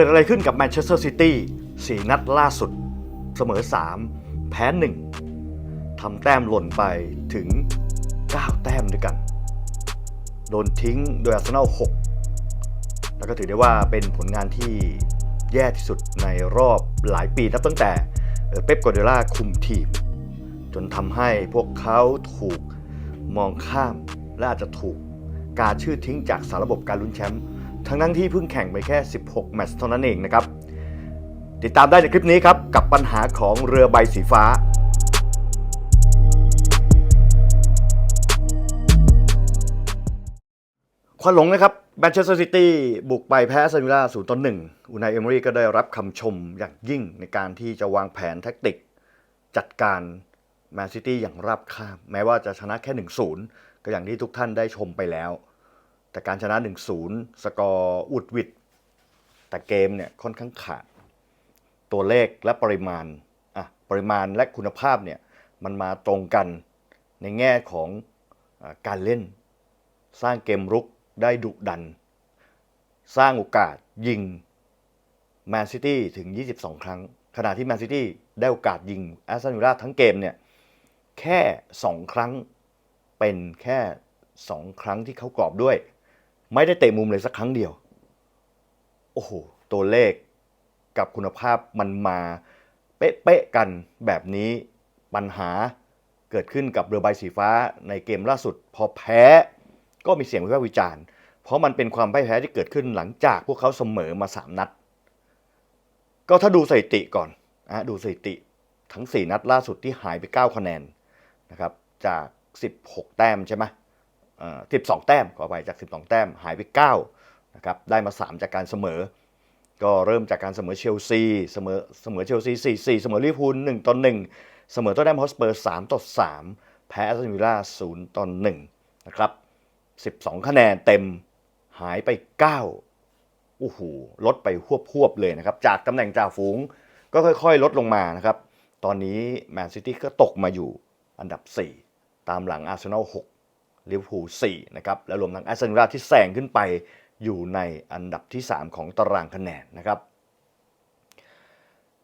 กิดอะไรขึ้นกับแมนเชสเตอร์ซิตี้สี่นัดล่าสุด เสมอ 3 แพ้1ทำแต้มหล่นไปถึง 9 แต้มด้วยกัน โดนทิ้งโดยอาร์เซนอล6แล้วก็ถือได้ว่าเป็นผลงานที่แย่ที่สุดในรอบหลายปีนับตั้งแต่เป๊ปกัวเดล่าคุมทีม จนทำให้พวกเขาถูกมองข้ามและอาจจะถูกการชื่อทิ้งจากสาระบบการลุ้นแชมป์ ทั้งนั้นที่เพิ่งแข่งไปแค่ 16 แมตช์เท่านั้นเองนะครับ ติดตามได้ในคลิปนี้ครับ กับปัญหาของเรือใบสีฟ้าควันหลงนะครับแมนเชสเตอร์ซิตี้บุกไปแพ้ซันวิล่าศูนย์ต่อหนึ่งอูนายเอมอรี่ก็ได้รับคำชมอย่างยิ่งในการที่จะวางแผนแท็กติก จัดการแมนซิตี้อย่างราบคาบ แม้ว่าจะชนะแค่ 1-0 ก็อย่างที่ทุกท่านได้ชมไปแล้ว แต่การชนะ 1-0 สกอร์อุดวิดแต่เกมเนี่ยค่อนข้างขาด ตัวเลขและปริมาณอะปริมาณและคุณภาพเนี่ยมันมาตรงกันในแง่ของอการเล่น สร้างเกมรุกได้ดุดัน สร้างโอกาสยิงแมนซิตี้ถึง 22 ครั้ง ขณะที่แมนซิตี้ได้โอกาสยิงแอสตันวิลล่าทั้งเกมเนี่ยแค่ 2 ครั้งเป็นแค่ 2 ครั้งที่เขากรอบด้วย ไม่ได้เตะมุมเลยสักครั้งเดียว โอ้โห ตัวเลขกับคุณภาพมันมาเป๊ะๆกันแบบนี้ปัญหาเกิดขึ้นกับเรือใบสีฟ้าในเกมล่าสุด พอแพ้ก็มีเสียงวิพากษ์วิจารณ์ เพราะมันเป็นความพ่ายแพ้ที่เกิดขึ้นหลังจากพวกเขาเสมอมา 3 นัด ก็ถ้าดูสถิติก่อนนะดูสถิติทั้ง 4 นัดล่าสุดที่หายไป 9 คะแนนนะครับจาก 16 แต้มใช่ไหมเ12 แต้มขอไปจาก 12 แต้มหายไป9นะครับได้มา 3 จากการเสมอ ก็เริ่มจากการเสมอเชลซีเสมอเสมอเชลซี4 4 เสมอลิเวอร์พูล1ต่อ1เสมอโตแนมฮอสเปอร์3ต่อ3แพ้แอสตันวิลล่า0ต่อ1นะครับ12 คะแนนเต็มหายไป9โอ้โหลดไปหวบๆเลยนะครับ จากตำแหน่งจ่าฝูงก็ค่อยๆ ลดลงมานะครับ ตอนนี้แมนซิตี้ก็ตกมาอยู่อันดับ 4 ตามหลังอาร์เซนอล6 ลิเวอร์พูล4นะครับและรวมทั้งแอสตันวิลล่าที่แซงขึ้นไปอยู่ในอันดับที่ 3 ของตารางคะแนนนะครับ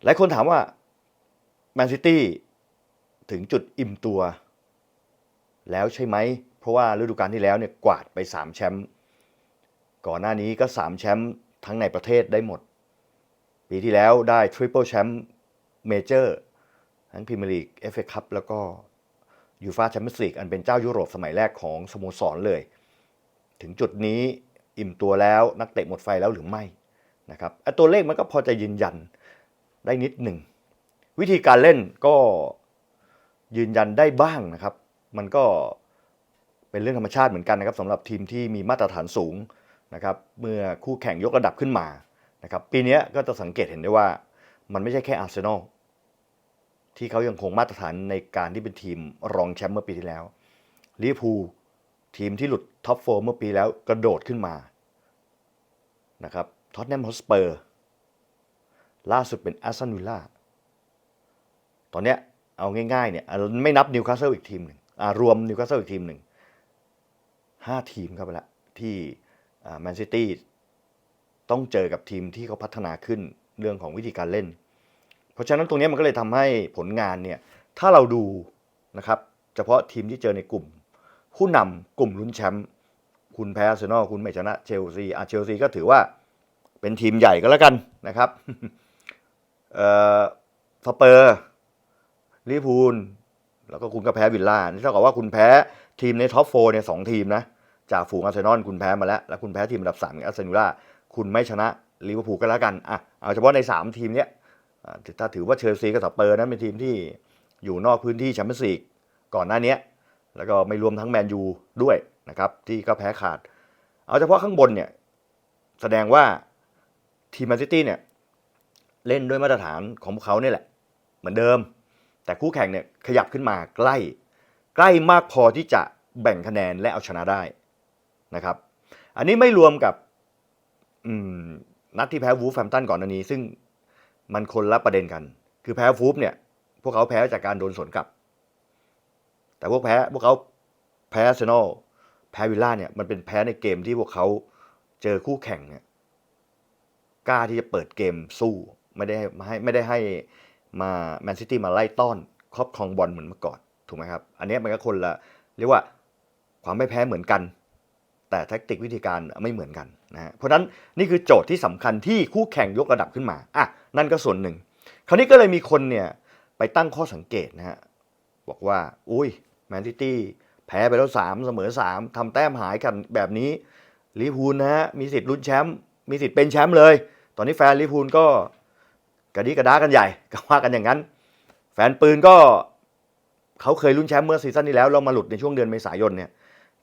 หลายคนถามว่าแมนซิตี้ถึงจุดอิ่มตัว แล้วใช่ไหม เพราะว่าฤดูกาลที่แล้วเนี่ยกวาดไป 3 แชมป์ก่อนหน้านี้ก็ 3 แชมป์ทั้งในประเทศได้หมด ปีที่แล้วได้ทริปเปิลแชมป์เมเจอร์ทั้งพรีเมียร์ลีกเอฟเอคัพแล้วก็ ยูฟาแชมเปี้ยนส์ลีกอันเป็นเจ้ายุโรปสมัยแรกของสโมสรเลย ถึงจุดนี้อิ่มตัวแล้วนักเตะหมดไฟแล้วหรือไม่นะครับไอตัวเลขมันก็พอจะยืนยันได้นิดหนึ่ง วิธีการเล่นก็ยืนยันได้บ้างนะครับ มันก็เป็นเรื่องธรรมชาติเหมือนกันนะครับสำหรับทีมที่มีมาตรฐานสูงนะครับเมื่อคู่แข่งยกระดับขึ้นมานะครับปีนี้ก็จะสังเกตเห็นได้ว่ามันไม่ใช่แค่อาร์เซนอล ที่เขายังคงมาตรฐานในการที่เป็นทีมรองแชมป์เมื่อปีที่แล้วลิเวอร์พูลทีมที่หลุดท็อปโฟเมื่อปีแล้วกระโดดขึ้นมานะครับท็อตแนมฮอสเปอร์ล่าสุดเป็นแอสตันวิลล่าตอนเนี้ยเอาง่ายๆเนี่ยไม่นับนิวคาสเซิลอีกทีมหนึ่งรวมนิวคาสเซิลอีกทีมหนึ่งห้าทีมเข้าไปละที่แมนซิตี้ต้องเจอกับทีมที่เขาพัฒนาขึ้นเรื่องของวิธีการเล่น เพราะฉะนั้นตรงนี้มันก็เลยทำให้ผลงานเนี่ยถ้าเราดูนะครับเฉพาะทีมที่เจอในกลุ่ม ผู้นำกลุ่มลุ้นแชมป์คุณแพ้อาร์เซนอลคุณไม่ชนะเชลซีอะเชลซีก็ถือว่าเป็นทีมใหญ่ก็แล้วกันนะครับเอ่อสเปอร์ลิพูลแล้วก็คุณก็แพ้วิลล่านี่เท่ากับว่าคุณแพ้ทีมในท็อปโฟเนี่ยสองทีมนะจากฝูงอาร์เซนอลคุณแพ้มาแล้ว แล้วคุณแพ้ทีมอันดับสามอย่างอาร์เซนอลคุณไม่ชนะลิเวอร์พูลก็แล้วกันอะเอาเฉพาะใน 3 ทีมเนี้ย ถ้าถือว่าเชลซีกับสเปอร์นั้นเป็นทีมที่อยู่นอกพื้นที่แชมเปี้ยนส์ลีกก่อนหน้านี้ แล้วก็ไม่รวมทั้งแมนยูด้วยนะครับ ที่ก็แพ้ขาด เอาเฉพาะข้างบนเนี่ย แสดงว่าทีมแมนซิตี้เนี่ย เล่นด้วยมาตรฐานของพวกเขาเนี่ยแหละ เหมือนเดิม แต่คู่แข่งเนี่ยขยับขึ้นมาใกล้ ใกล้มากพอที่จะแบ่งคะแนนและเอาชนะได้นะครับ อันนี้ไม่รวมกับนัดที่แพ้วูฟแฟมตันก่อนหน้านี้ ซึ่ง มันคนละประเด็นกัน คือแพ้วูฟเนี่ย พวกเขาแพ้จากการโดนสวนกลับ แต่พวกแพ้พวกเขาแพ้เซนอลแพ้วิลล่าเนี่ยมันเป็นแพ้ในเกมที่พวกเขาเจอคู่แข่งเนี่ยกล้าที่จะเปิดเกมสู้ไม่ได้ให้ไม่ได้ให้มาแมนซิตี้มาไล่ต้อนครอบครองบอลเหมือนเมื่อก่อนถูกไหมครับ อันนี้มันก็คนละเรียกว่าความไม่แพ้เหมือนกัน แต่แท็กติกวิธีการไม่เหมือนกันนะฮะเพราะฉะนั้นนี่คือโจทย์ที่สำคัญที่คู่แข่งยกระดับขึ้นมาอะ นั่นก็ส่วนหนึ่ง คราวนี้ก็เลยมีคนเนี่ยไปตั้งข้อสังเกตนะฮะบอกว่า อุ้ยแมนซิตี้แพ้ไปแล้วสามเสมอสามทำแต้มหายกันแบบนี้ลิเวอร์พูลนะฮะมีสิทธิ์ลุ้นแชมป์มีสิทธิ์เป็นแชมป์เลย ตอนนี้แฟนลิเวอร์พูลก็กระดิกระดากันใหญ่ก็ว่ากันอย่างนั้น แฟนปืนก็เขาเคยลุ้นแชมป์เมื่อซีซั่นที่แล้วเรามาหลุดในช่วงเดือนเมษายนเนี่ย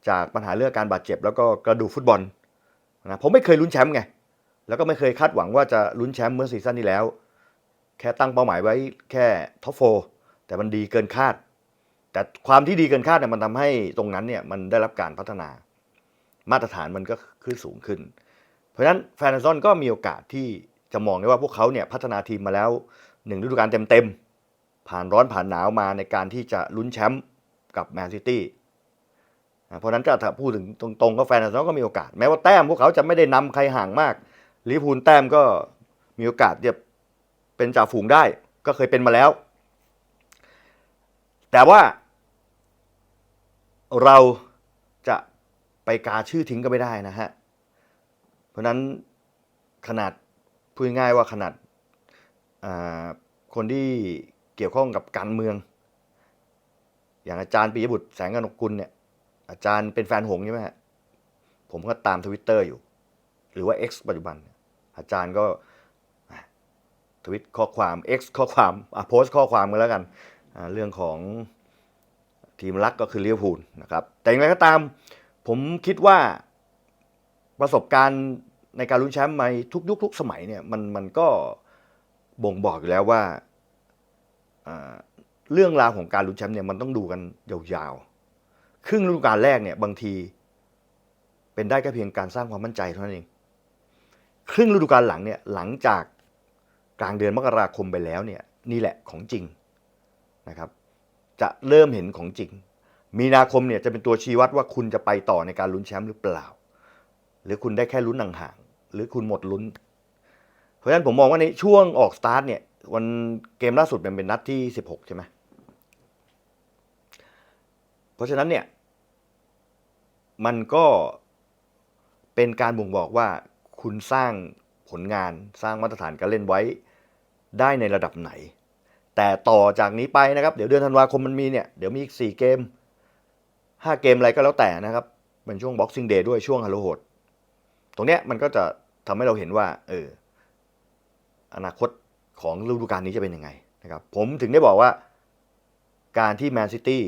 จากปัญหาเรื่องการบาดเจ็บแล้วก็กระดูกฟุตบอลนะผมไม่เคยลุ้นแชมป์ไง แล้วก็ไม่เคยคาดหวังว่าจะลุ้นแชมป์เมื่อซีซั่นที่แล้ว แค่ตั้งเป้าหมายไว้แค่ท็อปโฟแต่มันดีเกินคาด แต่ความที่ดีเกินคาดเนี่ยมันทำให้ตรงนั้นเนี่ยมันได้รับการพัฒนา มาตรฐานมันก็ขึ้นสูงขึ้น เพราะฉะนั้นแฟนซอนก็มีโอกาสที่จะมองได้ว่าพวกเขาเนี่ยพัฒนาทีมมาแล้วหนึ่งฤดูกาลเต็มๆ ผ่านร้อนผ่านหนาวมาในการที่จะลุ้นแชมป์กับแมนซิตี้อ่าเพราะฉะนั้นถ้าพูดถึงตรงๆก็แฟนซอนก็มีโอกาส แม้ว่าแต้มพวกเขาจะไม่ได้นำใครห่างมาก ลิพูลแต้มก็มีโอกาสจะเป็นจ่าฝูงได้ ก็เคยเป็นมาแล้ว แต่ว่า เราจะไปกาชื่อทิ้งก็ไม่ได้นะฮะ เพราะนั้นขนาดพูดง่ายว่าขนาดาคนที่เกี่ยวข้องกับการเมือง อย่างอาจารย์ปิยบุตรแสงกนกุลเนี่ย อาจารย์เป็นแฟนหงใช่ไหมฮะ ผมก็ตามทวิตเตอร์อยู่ หรือว่า X ปัจจุบัน อาจารย์ก็ทวิตข้อความ X ข้อความอะโพสต์ข้อความกันแล้วกันเรื่องของทีมรักก็คือเลิเวพูลนะครับแต่อย่างไรก็ตามผมคิดว่าประสบการณ์ในการลุ้นแชมป์มาทุกยุคทุกสมัยเนี่ยมันมันก็บ่งบอกอยู่แล้วว่าเรื่องราวของการลุ้นแชมป์เนี่ยมันต้องดูกันยาวๆ ครึ่งฤดูกาลแรกเนี่ยบางทีเป็นได้แค่เพียงการสร้างความมั่นใจเท่านั้นเอง ครึ่งฤดูกาลหลังเนี่ยหลังจากกลางเดือนมกราคมไปแล้วเนี่ยนี่แหละของจริงนะครับ จะเริ่มเห็นของจริง มีนาคมเนี่ยจะเป็นตัวชี้วัดว่าคุณจะไปต่อในการลุ้นแชมป์หรือเปล่า หรือคุณได้แค่ลุ้นห่างๆหรือคุณหมดลุ้น เพราะฉะนั้นผมมองว่าในช่วงออกสตาร์ทเนี่ยวันเกมล่าสุดมันเป็นนัดที่ 16 ใช่ไหมเพราะฉะนั้นเนี่ยมันก็เป็นการบ่งบอกว่า คุณสร้างผลงานสร้างมาตรฐานการเล่นไว้ได้ในระดับไหน แต่ต่อจากนี้ไปนะครับ เดี๋ยวเดือนธันวาคมมันมีเนี่ย เดี๋ยวมีอีก 4 เกม 5 เกมอะไรก็แล้วแต่นะครับ เป็นช่วง Boxing Day ด้วยช่วงฮาโลโหด ตรงเนี้ยมันก็จะทำให้เราเห็นว่า เออ อนาคตของฤดูกาลนี้จะเป็นยังไงนะครับ ผมถึงได้บอกว่า การที่แมนซิตี้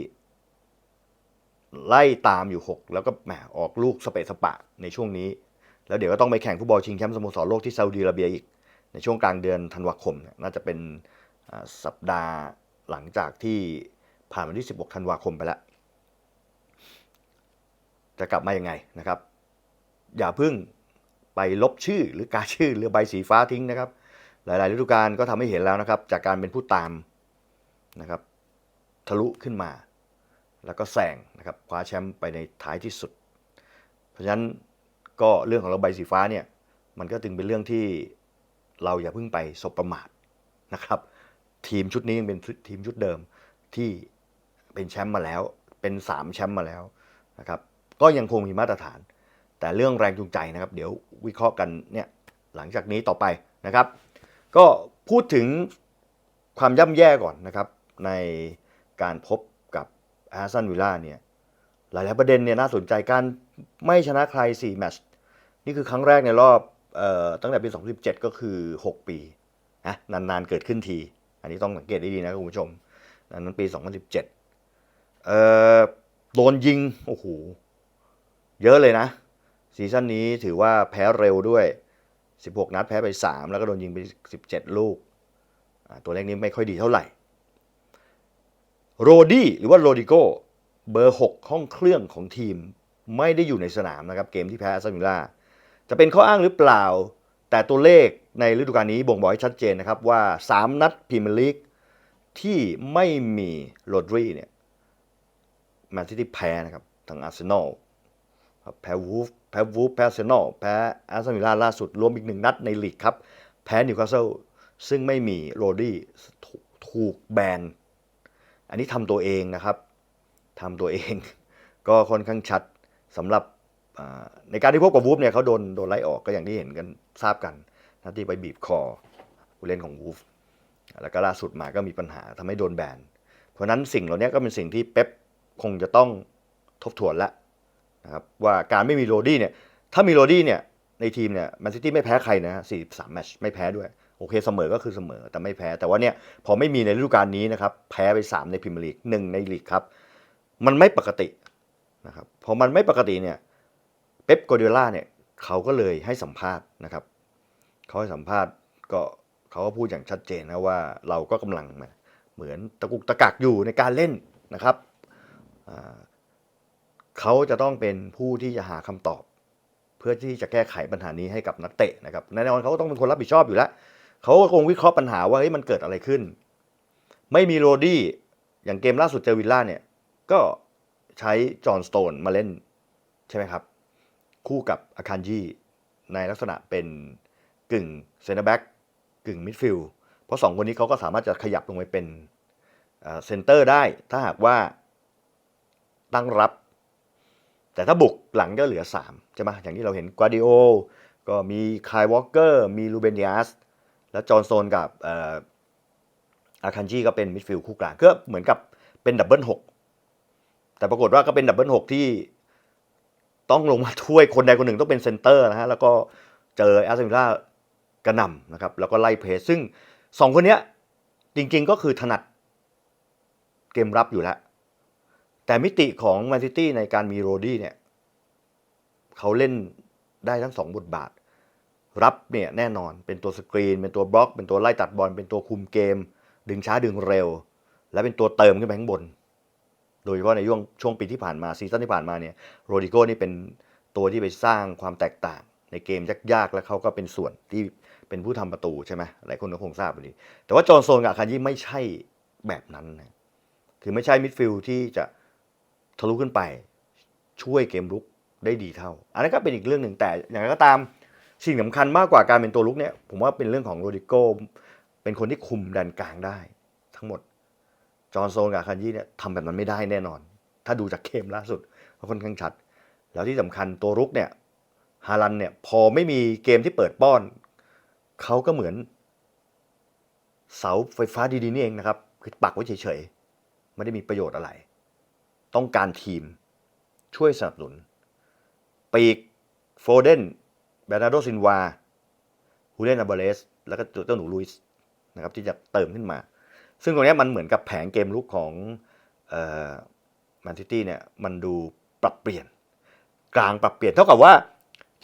ไล่ตามอยู่ 6 แล้วก็แหมออกลูกสเปซสปะในช่วงนี้ แล้วเดี๋ยวก็ต้องไปแข่งฟุตบอลชิงแชมป์สโมสรโลกที่ซาอุดิอาระเบียอีก ในช่วงกลางเดือนธันวาคม น่าจะเป็นสัปดาห์หลังจากที่ผ่านวันที่ 16 ธันวาคมไปแล้ว จะกลับมายังไงนะครับ อย่าเพิ่งไปลบชื่อหรือกาชื่อหรือใบสีฟ้าทิ้งนะครับ หลาย ๆ ฤดูกาลก็ทำให้เห็นแล้วนะครับ จากการเป็นผู้ตามนะครับ ทะลุขึ้นมา แล้วก็แซงนะครับคว้าแชมป์ไปในท้ายที่สุด เพราะฉะนั้น ก็เรื่องของเราใบสีฟ้าเนี่ยมันก็จึงเป็นเรื่องที่เราอย่าเพิ่งไปสบประมาทนะครับ ทีมชุดนี้ยังเป็นทีมชุดเดิมที่เป็นแชมป์มาแล้ว เป็นสามแชมป์มาแล้วนะครับ ก็ยังคงมีมาตรฐาน แต่เรื่องแรงจูงใจนะครับ เดี๋ยววิเคราะห์กันเนี่ยหลังจากนี้ต่อไปนะครับ ก็พูดถึงความย่ำแย่ก่อนนะครับ ในการพบกับอาร์ซันวิลล่าเนี่ย หลาย ๆ ประเด็นเนี่ยน่าสนใจการไม่ชนะใคร 4 แมตช์นี่คือครั้งแรกในรอบออตั้งแต่ปี 2017 ก็คือ 6 ปีนะนาน ๆ เกิดขึ้นที อันนี้ต้องสังเกตดี ๆ นะคุณผู้ชมนั้นปี 2017เอ่อโดนยิง โอ้โห เยอะเลยนะ ซีซั่นนี้ถือว่าแพ้เร็วด้วย 16 นัดแพ้ไป 3 แล้วก็โดนยิงไป 17 ลูก ตัวเลขนี้ไม่ค่อยดีเท่าไหร่ โรดี้หรือว่าโรดิโก เบอร์ 6 ห้องเครื่องของทีมไม่ได้อยู่ในสนามนะครับ เกมที่แพ้อาร์เซนอลล่าจะเป็นข้ออ้างหรือเปล่า แต่ตัวเลขในฤดูกาลนี้บ่งบอกให้ชัดเจนนะครับว่า 3 นัดพรีเมียร์ลีกที่ไม่มีโรดรีเนี่ยแมนซิตี้แพ้นะครับทางอาร์เซนอลแพ้วูฟแพ้วูฟแพ้อาร์เซนอลแพ้อาร์เซนอลล่าสุดรวมอีกหนึ่งนัดในลีกครับ แพ้นิวคาสเซิลซึ่งไม่มีโรดี้ถูกแบนอันนี้ทำตัวเองนะครับ ทำตัวเอง ก็ค่อนข้างชัดสำหรับในการที่พบกับวูฟเนี่ยเขาโดนโดนไล่ออกก็อย่างที่เห็นกันทราบกันนะที่ไปบีบคอผู้เล่นของวูฟแล้วก็ล่าสุดมาก็มีปัญหาทำให้โดนแบน เพราะนั้นสิ่งเหล่านี้ก็เป็นสิ่งที่เป๊ปคงจะต้องทบทวนแล้วนะครับว่าการไม่มีโรดี้เนี่ยถ้ามีโรดี้เนี่ยในทีมเนี่ยแมนซิตี้ไม่แพ้ใครนะฮะ43แมตช์ไม่แพ้ด้วย โอเคเสมอก็คือเสมอแต่ไม่แพ้ แต่ว่าเนี่ยพอไม่มีในฤดูกาลนี้นะครับแพ้ไป 3 ในพรีเมียร์ลีกหนึ่งในลีกครับ มันไม่ปกตินะครับพอมันไม่ปกติเนี่ยเป๊ปโกวาร์ดิโอล่าเนี่ยเขาก็เลยให้สัมภาษณ์นะครับเขาให้สัมภาษณ์ก็เขาก็พูดอย่างชัดเจนนะว่าเราก็กำลังเหมือนตะกุกตะกักอยู่ในการเล่นนะครับเขาจะต้องเป็นผู้ที่จะหาคำตอบ เพื่อที่จะแก้ไขปัญหานี้ให้กับนักเตะนะครับแน่นอนเขาก็ต้องเป็นคนรับผิดชอบอยู่แล้วเขาก็คงวิเคราะห์ปัญหาว่าเฮ้ยมันเกิดอะไรขึ้น ไม่มีโรดี้อย่างเกมล่าสุดเจอวิลล่าเนี่ย ก็ใช้จอห์นสโตนมาเล่นใช่ไหมครับ คู่กับอาคารยีในลักษณะเป็นกึ่งเซนเตอร์แบ็กกึ่งมิดฟิลด์เพราะสองคนนี้เขาก็สามารถจะขยับลงไปเป็นเซนเตอร์ได้ ถ้าหากว่าตั้งรับ แต่ถ้าบุกหลังก็เหลือ3ใช่ไหมอย่างที่เราเห็นกวาดิโอก็มีคายวอลเกอร์มีลูเบนยาสแล้วจอห์นโซนกับอ่ออาคันจีก็เป็นมิดฟิลด์คู่กลางก็เหมือนกับเป็นดับเบิลหก แต่ปรากฏว่าก็เป็นดับเบิลหกที่ต้องลงมาช่วยคนใดคนหนึ่งต้องเป็นเซนเตอร์นะฮะแล้วก็เจอแอสตันวิลล่ากระหน่ำนะครับแล้วก็ไล่เพสซึ่งสองคนเนี้ยจริงๆก็คือถนัดเกมรับอยู่แล้ว แต่มิติของแมนซิตี้ในการมีโรดี้เนี่ยเขาเล่นได้ทั้งสองบทบาท รับเนี่ยแน่นอนเป็นตัวสกรีน เป็นตัวบล็อก เป็นตัวไล่ตัดบอลเป็นตัวคุมเกม ดึงช้าดึงเร็ว และเป็นตัวเติมขึ้นไปข้างบน โดยเฉพาะในช่วงช่วงปีที่ผ่านมาซีซั่นที่ผ่านมาเนี่ยโรดิโก้นี่เป็นตัวที่ไปสร้างความแตกต่าง ในเกมยากๆ แล้วเขาก็เป็นส่วนที่เป็นผู้ทำประตูใช่ไหมหลายคนก็คงทราบดีแต่ว่าจอห์นโซนกับอาคายิไม่ใช่แบบนั้นนะคือไม่ใช่มิดฟิลด์ที่จะทะลุขึ้นไปช่วยเกมรุกได้ดีเท่า อันนั้นก็เป็นอีกเรื่องหนึ่งแต่อย่างไรก็ตามสิ่งสำคัญมากกว่าการเป็นตัวลุกเนี่ยผมว่าเป็นเรื่องของโรดิโก้เป็นคนที่คุมแดนกลางได้ ทั้งหมด จอห์นโซนกับอาคันยี่เนี่ยทำแบบนั้นไม่ได้แน่นอน ถ้าดูจากเกมล่าสุดก็ค่อนข้างชัด แล้วที่สำคัญตัวรุกเนี่ยฮาลันเนี่ยพอไม่มีเกมที่เปิดป้อน เขาก็เหมือน เสาไฟฟ้าดีๆนี่เองนะครับ คือปักไว้เฉยๆ ไม่ได้มีประโยชน์อะไร ต้องการทีมช่วยสนับสนุน ปีกโฟเดนเบรนาโดซินวาฮูเลนอาบาเลส แล้วก็เจ้าหนูลุยส์นะครับที่จะเติมขึ้นมา ซึ่งตรงนี้มันเหมือนกับแผงเกมลุกของแมนซิตี้เนี่ยมันดูปรับเปลี่ยน กลางปรับเปลี่ยนเท่ากับว่า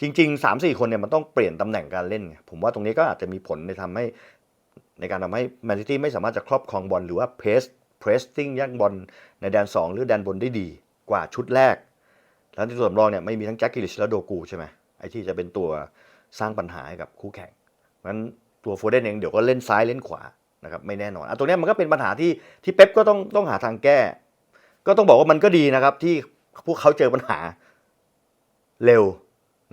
จริง ๆ 3 4 คนเนี่ยมันต้องเปลี่ยนตำแหน่งการเล่นไงผมว่าตรงนี้ก็อาจจะมีผลในทำให้ในการทำให้แมนซิตี้ไม่สามารถจะครอบครองบอลหรือว่าเพรสเพรสซิ่งย่างบอลในแดน 2 หรือแดนบนได้ดีกว่าชุดแรก แล้วที่ตัวสำรองเนี่ยไม่มีทั้งแจ็คกิลิชและโดกูใช่ไหมไอ้ที่จะเป็นตัวสร้างปัญหาให้กับคู่แข่งเพราะฉะนั้นตัวโฟเดนเองเดี๋ยวก็เล่นซ้ายเล่นขวา นะครับไม่แน่นอนอะตรงนี้มันก็เป็นปัญหาที่ที่เป๊ปก็ต้องต้องหาทางแก้ ก็ต้องบอกว่ามันก็ดีนะครับ ที่พวกเขาเจอปัญหาเร็ว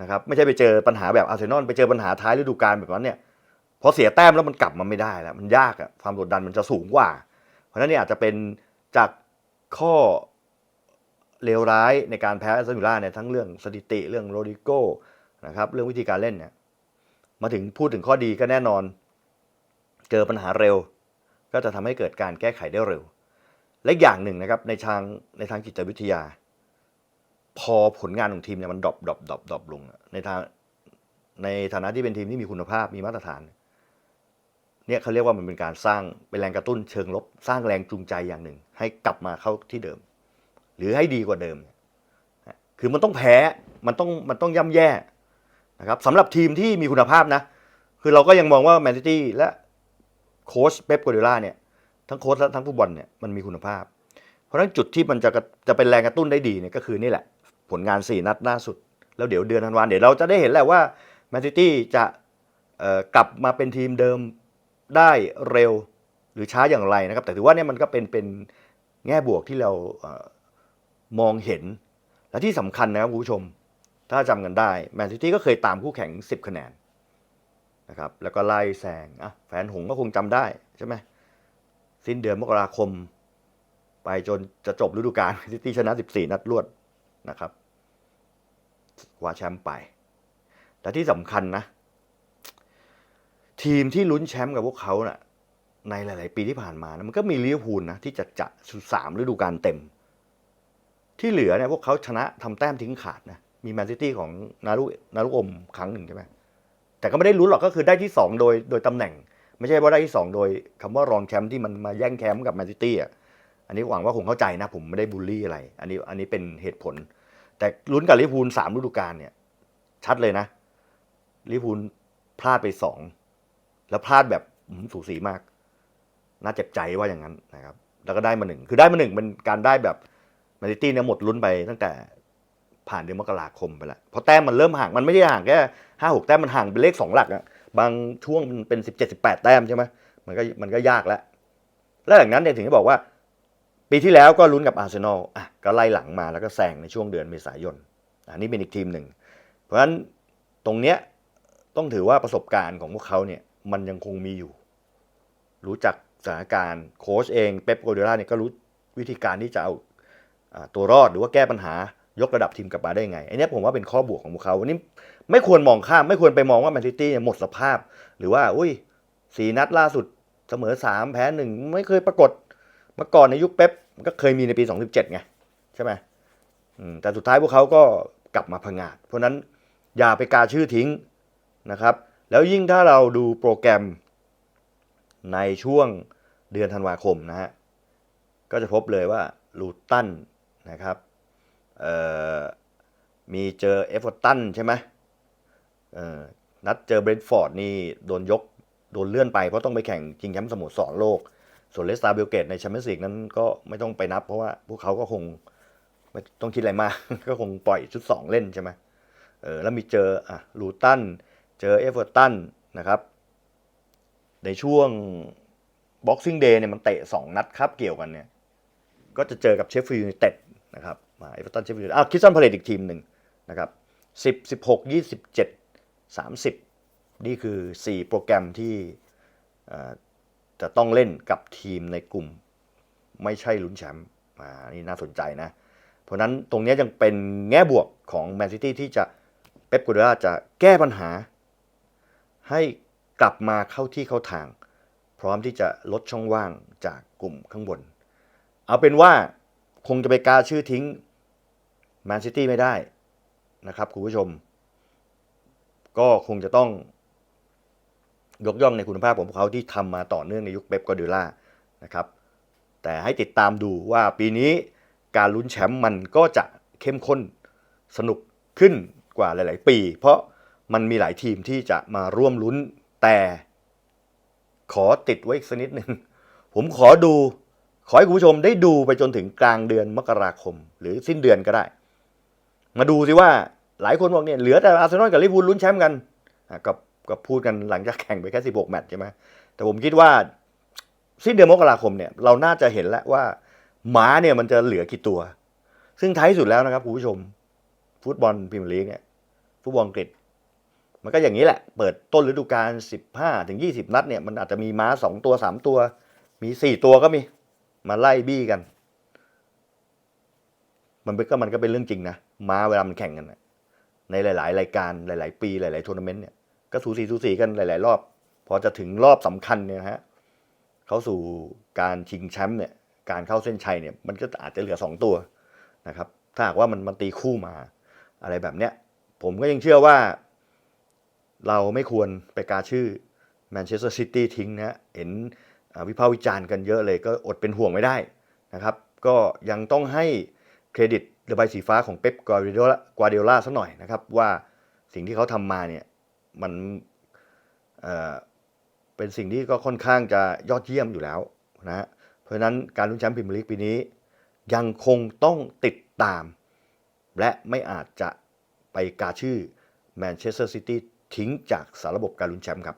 นะครับ ไม่ใช่ไปเจอปัญหาแบบอาร์เซนอลไปเจอปัญหาท้ายฤดูกาลแบบนั้นเนี่ยพอเสียแต้มแล้วมันกลับมาไม่ได้แล้ว มันยากอะความกดดันมันจะสูงกว่า เพราะนั้นเนี่ยอาจจะเป็นจากข้อเลวร้ายในการแพ้อาร์เซนอลเนี่ยทั้งเรื่องสถิติเรื่องโรดิโก้นะครับเรื่องวิธีการเล่นเนี่ยมาถึงพูดถึงข้อดีก็แน่นอน เจอปัญหาเร็ว ก็จะทำให้เกิดการแก้ไขได้เร็ว และอย่างหนึ่งนะครับในทางในทางจิตวิทยา พอผลงานของทีมเนี่ยมันดรอปดรอปดรอปดรอปลงในทางในฐานะที่เป็นทีมที่มีคุณภาพมีมาตรฐานเนี่ยเขาเรียกว่ามันเป็นการสร้างเป็นแรงกระตุ้นเชิงลบ สร้างแรงจูงใจอย่างหนึ่ง ให้กลับมาเข้าที่เดิม หรือให้ดีกว่าเดิม คือมันต้องแพ้มันต้องมันต้องย่ำแย่นะครับสำหรับทีมที่มีคุณภาพนะ คือเราก็ยังมองว่าแมนซิตี้และ โค้ชเป๊ปกัวดิล่าเนี่ยทั้งโค้ชและทั้งผู้บอลเนี่ยมันมีคุณภาพ เพราะฉะนั้นจุดที่มันจะจะเป็นแรงกระตุ้นได้ดีเนี่ยก็คือนี่แหละ ผลงาน 4 นัดล่าสุด แล้วเดี๋ยวเดือนธันวาเดี๋ยวเราจะได้เห็นแหละว่าแมนซิตี้จะกลับมาเป็นทีมเดิมได้เร็วหรือช้าอย่างไรนะครับ แต่ถือว่าเนี่ยมันก็เป็นเป็นแง่บวกที่เราเออมองเห็น และที่สำคัญนะครับคุณผู้ชม ถ้าจำกันได้แมนซิตี้ก็เคยตามคู่แข่ง 10 คะแนน นะครับแล้วก็ไล่แซงอะแฟนหงก็คงจำได้ใช่ไหมสิ้นเดือนมกราคม ไปจนจะจบฤดูกาลซิตี้ชนะ 14 นัดรวดนะครับคว้าแชมป์ไป แต่ที่สำคัญนะ ทีมที่ลุ้นแชมป์กับพวกเขาน่ะในหลาย ๆ ปีที่ผ่านมานะมันก็มีลิเวอร์พูลนะที่จะจะสามฤดูกาลเต็ม ที่เหลือเนี่ยพวกเขาชนะทำแต้มทิ้งขาดนะมีแมนซิตี้ของนารุนารุอมครั้งหนึ่งใช่ไหม แต่ก็ไม่ได้ลุ้นหรอกก็คือได้ที่สองโดยโดยตำแหน่ง ไม่ใช่ว่าได้ที่สองโดยคำว่ารองแชมป์ที่มันมาแย่งแชมป์กับแมนซิตี้อะอันนี้หวังว่าคงเข้าใจนะ ผมไม่ได้บูลลี่อะไร อันนี้อันนี้เป็นเหตุผล แต่ลุ้นกับลิพูลสามฤดูกาลเนี่ย ชัดเลยนะลิพูลพลาดไปสองแล้วพลาดแบบสูสีมาก น่าเจ็บใจว่าอย่างนั้นนะครับ แล้วก็ได้มาหนึ่งคือได้มาหนึ่งเป็นการได้แบบแมนซิตี้เนี่ยหมดลุ้นไปตั้งแต่ผ่านเดือนมกราคมไปแล้วเพราะแต้มมันเริ่มห่างมันไม่ได้ห่างแค่ ห้าหกแต้มมันห่างเป็นเลขสองหลักอะบางช่วงมันเป็นสิบเจ็ดสิบแปดแต้มใช่ไหมมันก็มันก็ยากแล้ว แล้วหลังนั้นเนี่ยถึงจะบอกว่า ปีที่แล้วก็ลุ้นกับอาร์เซนอลอะก็ไล่หลังมาแล้วก็แซงในช่วงเดือนเมษายนอันนี้เป็นอีกทีมหนึ่ง เพราะฉะนั้นตรงเนี้ยต้องถือว่าประสบการณ์ของพวกเขาเนี่ยมันยังคงมีอยู่ รู้จักสถานการณ์โค้ชเองเป๊ปโกเดล่าเนี่ยก็รู้วิธีการที่จะเอาอ่าตัวรอดหรือว่าแก้ปัญหา ยกระดับทีมกลับมาได้ไงไอ้เนี้ยผมว่าเป็นข้อบวกของพวกเขาวันนี้ไม่ควรมองข้ามไม่ควรไปมองว่าแมนซิตี้เนี่ยหมดสภาพ หรือว่า อุ้ยสีนัดล่าสุดเสมอสามแพ้หนึ่งไม่เคยปรากฏมาก่อนในยุคเป๊ปก็เคยมีในปี 2017 ไง ใช่ไหมแต่สุดท้ายพวกเขาก็กลับมาพังงาด เพราะนั้นอย่าไปกาชื่อทิ้งนะครับ แล้วยิ่งถ้าเราดูโปรแกรมในช่วงเดือนธันวาคมนะฮะก็จะพบเลยว่าลูตันนะครับ มีเจอเอฟเวอร์ตันใช่ไหมเออนัดเจอเบรนท์ฟอร์ดนี่โดนยกโดนเลื่อนไปเพราะต้องไปแข่งชิงแชมป์สโมสรโลก ส่วนเลสตาร์เบลเกตในแชมเปี้ยนส์ลีกนั้นก็ไม่ต้องไปนับ เพราะว่าพวกเขาก็คงไม่ต้องคิดอะไรมาก ก็คงปล่อยชุด 2 เล่นใช่ไหมเออแล้วมีเจออะลูตัน เจอเอฟเวอร์ตันนะครับ ในช่วง Boxing Day เนี่ยมันเตะ 2 นัดครับเกี่ยวกันเนี่ย ก็จะเจอกับเชฟฟิลด์ยูไนเต็ดนะครับ มาเอฟเวอร์ตันเชฟฟิลด์อะคิสซันพาเลตอีกทีมหนึ่งนะครับสิบสิบหกยี่สิบเจ็ดสามสิบนี่คือ4โปรแกรมที่จะต้องเล่นกับทีมในกลุ่ม ไม่ใช่ลุ้นแชมป์อ่านี่น่าสนใจนะ เพราะนั้นตรงนี้ยังเป็นแง่บวกของแมนซิตี้ที่จะเป๊ปกูเดล่าจะแก้ปัญหา ให้กลับมาเข้าที่เข้าทาง พร้อมที่จะลดช่องว่างจากกลุ่มข้างบน เอาเป็นว่าคงจะไปกาชื่อทิ้ง แมนซิตี้ไม่ได้นะครับคุณผู้ชม ก็คงจะต้อง ยกย่องในคุณภาพของพวกเขาที่ทำมาต่อเนื่องในยุคเป๊ปกวาร์ดิล่านะครับ แต่ให้ติดตามดูว่าปีนี้การลุ้นแชมป์มันก็จะเข้มข้นสนุกขึ้นกว่าหลาย ๆ ปี เพราะมันมีหลายทีมที่จะมาร่วมลุ้นแต่ขอติดไว้อีกสักนิดหนึ่งผมขอดู ขอให้คุณผู้ชมได้ดูไปจนถึงกลางเดือนมกราคม หรือสิ้นเดือนก็ได้ มาดูสิว่าหลายคนบอกเนี่ยเหลือแต่อาร์เซนอลกับลิเวอร์พูลลุ้นแชมป์กันอะก็ก็พูดกันหลังจากแข่งไปแค่ 16 แมตช์ใช่ไหมแต่ผมคิดว่าสิ้นเดือนมกราคมเนี่ยเราน่าจะเห็นแล้วว่าหมาเนี่ยมันจะเหลือกี่ตัว ซึ่งท้ายสุดแล้วนะครับคุณผู้ชม ฟุตบอลพรีเมียร์ลีกเนี่ยฟุตบอลอังกฤษมันก็อย่างนี้แหละ เปิดต้นฤดูกาล 15 ถึง 20 นัดเนี่ยมันอาจจะมีม้า 2 ตัว 3 ตัว มี 4 ตัวก็มี มาไล่บี้กัน มันก็มันก็เป็นเรื่องจริงนะ ม้าเวลามันแข่งกันในหลาย ๆ รายการหลาย ๆ ปีหลายๆทัวร์นาเมนต์เนี่ยก็สูสีสูสีกันหลาย ๆ รอบ พอจะถึงรอบสำคัญเนี่ยนะฮะเข้าสู่การชิงแชมป์เนี่ยการเข้าเส้นชัยเนี่ยมันก็อาจจะเหลือ 2 ตัวนะครับถ้าหากว่ามันมันตีคู่มาอะไรแบบเนี้ยผมก็ยังเชื่อว่า เราไม่ควรไปกาชื่อแมนเชสเตอร์ซิตี้ทิ้งนะเห็นวิพากษ์วิจารณ์กันเยอะเลยก็อดเป็นห่วงไม่ได้นะครับ ก็ยังต้องให้เครดิต เรือใบสีฟ้าของเป๊ปกวาดิโอลากวาดิโอลาสักหน่อยนะครับ ว่าสิ่งที่เขาทำมาเนี่ยมันเเป็นสิ่งที่ก็ค่อนข้างจะยอดเยี่ยมอยู่แล้วนะฮะเพราะฉะนั้นการลุ้นแชมป์พรีเมียร์ลีกปีนี้ ยังคงต้องติดตาม และไม่อาจจะไปกาชื่อแมนเชสเตอร์ซิตี้ทิ้งจากสารระบบการลุ้นแชมป์ครับ